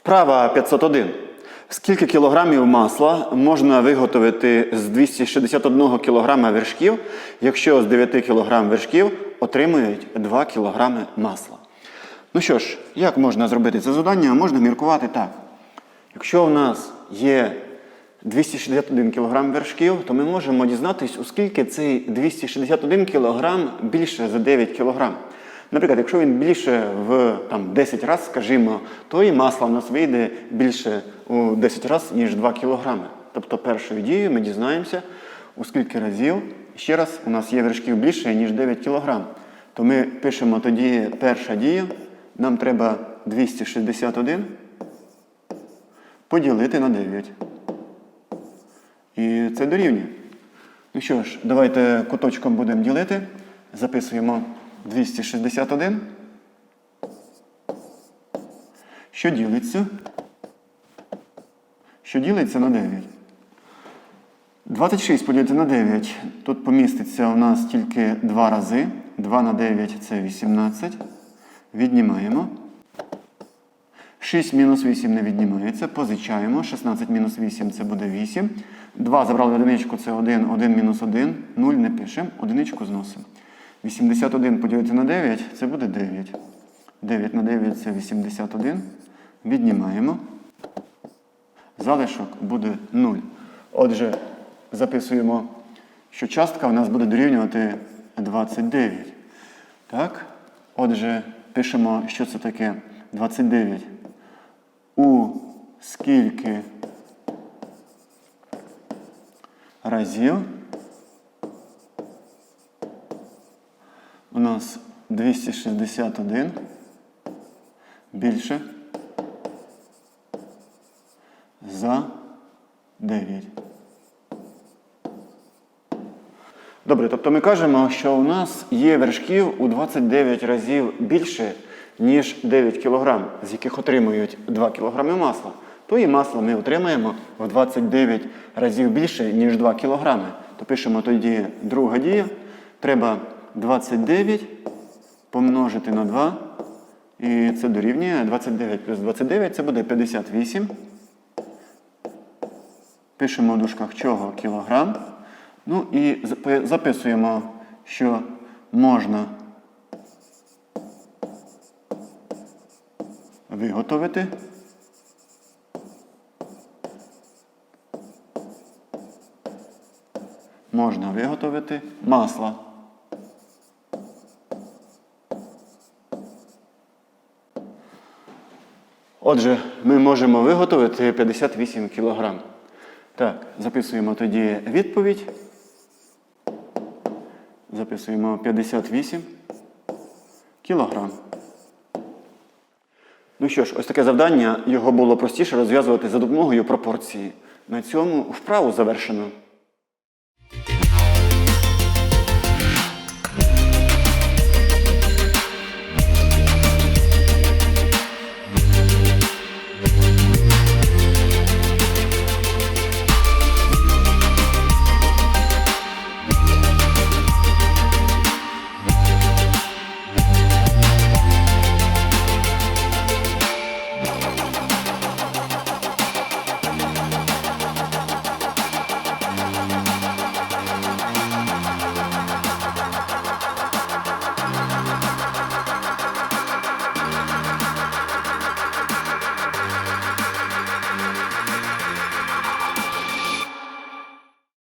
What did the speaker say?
Вправа 501. Скільки кілограмів масла можна виготовити з 261 кілограма вершків, якщо з 9 кілограм вершків отримують 2 кілограми масла? Ну що ж, як можна зробити це завдання? Можна міркувати так. Якщо у нас є 261 кг вершків, то ми можемо дізнатись, оскільки цей 261 кг більше за 9 кг. Наприклад, якщо він більше в там, 10 разів, скажімо, то і масла в нас вийде більше у 10 разів, ніж 2 кг. Тобто першою дією ми дізнаємося, у скільки разів, ще раз, у нас є вершків більше, ніж 9 кг. То ми пишемо тоді перша дія, нам треба 261 поділити на 9. І це дорівнює. Ну що ж, давайте куточком будемо ділити. Записуємо 261. Що ділиться? Що ділиться на 9? 26 поділити на 9. Тут поміститься у нас тільки 2 рази. 2 на 9 це 18. Віднімаємо. 6 мінус 8 не віднімається. Позичаємо. 16 мінус 8 це буде 8. 2 забрали одиничку, це 1. 1 мінус 1. 0 не пишемо. Одиничку зносимо. 81 поділити на 9 це буде 9. 9 на 9 це 81. Віднімаємо. Залишок буде 0. Отже, записуємо, що частка у нас буде дорівнювати 29. Так? Отже, пишемо, що це таке 29. У скільки разів у нас 261 більше за 9. Добре, тобто ми кажемо, що у нас є вершків у 29 разів більше, ніж 9 кг, з яких отримують 2 кг масла. То і масло ми отримаємо в 29 разів більше, ніж 2 кг. То пишемо тоді друга дія. Треба 29 помножити на 2. І це дорівнює 29 плюс 29 це буде 58. Пишемо в дужках чого кілограм. Ну і записуємо, що можна виготовити. Можна виготовити масло. Отже, ми можемо виготовити 58 кг. Так, записуємо тоді відповідь. Записуємо 58 кілограм. Ну що ж, ось таке завдання. Його було простіше розв'язувати за допомогою пропорції. На цьому вправу завершено.